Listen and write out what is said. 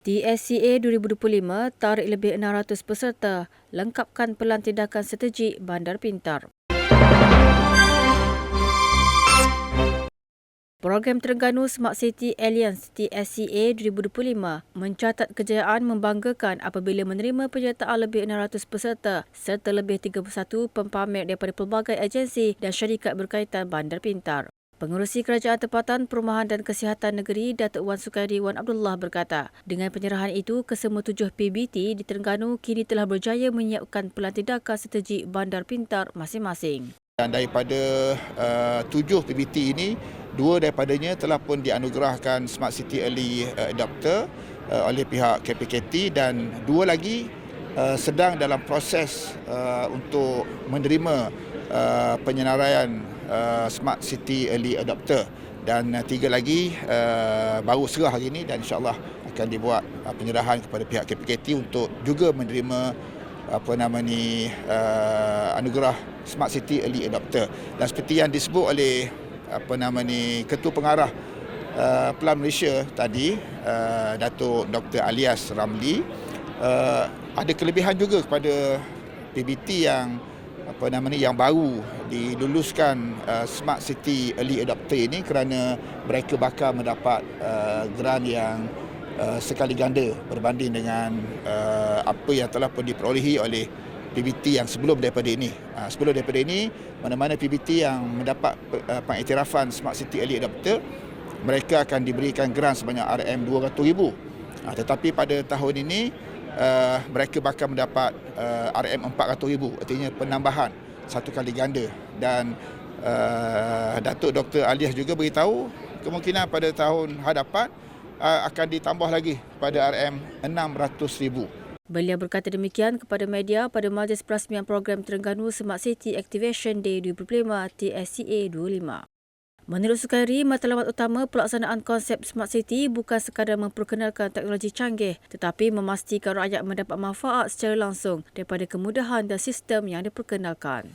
Di SCA 2025, tarik lebih 600 peserta lengkapkan pelan tindakan strategik Bandar Pintar. Program Terengganu Smart City Alliance TSCA 2025 mencatat kejayaan membanggakan apabila menerima penyertaan lebih 600 peserta serta lebih 31 pempamer daripada pelbagai agensi dan syarikat berkaitan Bandar Pintar. Pengurusi Kerajaan Tempatan Perumahan dan Kesihatan Negeri Datuk Wan Sukairi Wan Abdullah berkata, dengan penyerahan itu, kesemua tujuh PBT di Terengganu kini telah berjaya menyiapkan pelan tindakan strategi bandar pintar masing-masing. Dan daripada uh, tujuh PBT ini, dua daripadanya telah pun dianugerahkan Smart City Early uh, Adopter uh, oleh pihak KPKT dan dua lagi uh, sedang dalam proses uh, untuk menerima uh, penyenaraian Uh, Smart City Early Adopter. Dan uh, tiga lagi uh, baru serah hari ini dan insyaAllah akan dibuat uh, penyerahan kepada pihak KPKT untuk juga menerima apa nama ni uh, anugerah Smart City Early Adopter. Dan seperti yang disebut oleh apa nama ni ketua pengarah uh, Pelan Malaysia tadi uh, Datuk Dr Alias Ramli uh, ada kelebihan juga kepada PBT yang apa nama ni yang baru diluluskan uh, Smart City Early Adopter ini kerana mereka bakal mendapat uh, grant yang uh, sekali ganda berbanding dengan uh, apa yang telah pun diperolehi oleh PBT yang sebelum daripada ini. Uh, sebelum daripada ini, mana-mana PBT yang mendapat uh, pengiktirafan Smart City Early Adopter, mereka akan diberikan grant sebanyak RM200,000. Uh, tetapi pada tahun ini, uh, mereka bakal mendapat uh, RM 400,000 artinya penambahan satu kali ganda dan uh, Datuk Dr Alias juga beritahu kemungkinan pada tahun hadapan uh, akan ditambah lagi pada RM 600,000. Beliau berkata demikian kepada media pada majlis perasmian program Terengganu Smart City Activation Day 2025 TSCA 25. Menurut Sukairi, matlamat utama pelaksanaan konsep Smart City bukan sekadar memperkenalkan teknologi canggih tetapi memastikan rakyat mendapat manfaat secara langsung daripada kemudahan dan sistem yang diperkenalkan.